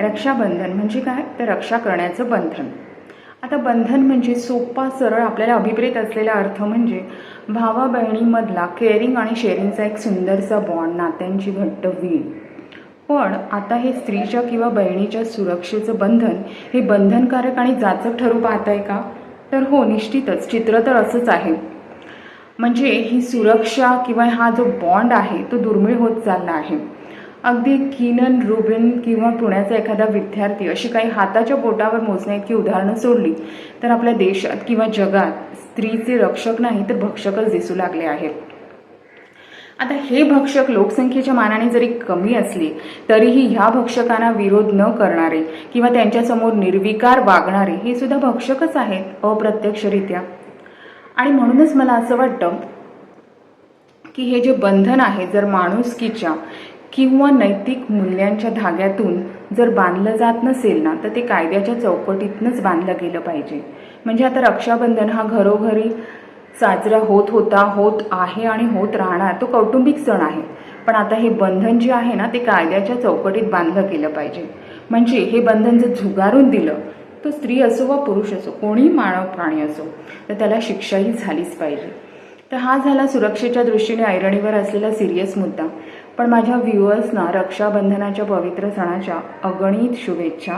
रक्षाबंधन म्हणजे काय? तर रक्षा करण्याचं बंधन. आता बंधन म्हणजे सोपा सरळ आपल्याला अभिप्रेत असलेला अर्थ म्हणजे भावा बहिणीमधला केअरिंग आणि शेअरिंगचा एक सुंदरसा बॉन्ड नात्यांची घट्ट वीण. पण आता हे स्त्रीच्या किंवा बहिणीच्या सुरक्षेचं बंधन हे बंधनकारक आणि जाचक ठरू पाहत आहे का? तर हो निश्चितच. चित्र तर असंच आहे. म्हणजे ही सुरक्षा किंवा हा जो बॉन्ड आहे तो दुर्मिळ होत चालला आहे. अगदी किनन रुबिन किंवा पुण्याचा एखादा विद्यार्थी अशी काही हाताच्या बोटावर मोजण्या इतकी उदाहरणं सोडली तर आपल्या देशात किंवा जगात स्त्रीचे रक्षक नाही तर भक्षकच दिसू लागले आहेत. आता हे भक्षक लोकसंख्येच्या मानाने जरी कमी असले तरीही ह्या भक्षकांना विरोध न करणारे किंवा त्यांच्यासमोर निर्विकार वागणारे हे सुद्धा भक्षकच आहेत अप्रत्यक्षरित्या. आणि म्हणूनच मला असं वाटतं की हे जे बंधन आहे जर माणुसकीच्या किंवा नैतिक मूल्यांच्या धाग्यातून जर बांधलं जात नसेल ना तर ते कायद्याच्या चौकटीतनंच बांधलं गेलं पाहिजे. म्हणजे आता रक्षाबंधन हा घरोघरी साजरा होत होता होत आहे आणि होत राहणार तो कौटुंबिक सण आहे. पण आता हे बंधन जे आहे ना ते कायद्याच्या चौकटीत बांधलं गेलं पाहिजे. म्हणजे हे बंधन जर झुगारून दिलं तो स्त्री असो वा पुरुष असो कोणी मानव प्राणी असो तर त्याला शिक्षाही झालीच पाहिजे. तर हा झाला सुरक्षेच्या दृष्टीने ऐरणीवर असलेला सिरियस मुद्दा. पण माझ्या व्ह्युअर्सना रक्षाबंधनाच्या पवित्र सणाच्या अगणित शुभेच्छा.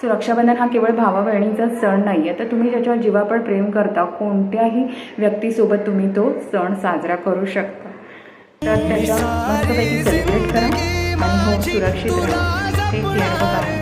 सो रक्षाबंधन हा केवळ भावा बहिणीचा सण नाही आहे तर तुम्ही ज्याच्यावर जीवापड प्रेम करता कोणत्याही व्यक्तीसोबत तुम्ही तो सण साजरा करू शकता. तर त्याच्या मस्तपैकी सेलिब्रेट करा आणि हो सुरक्षित राहा. ते केअर बघा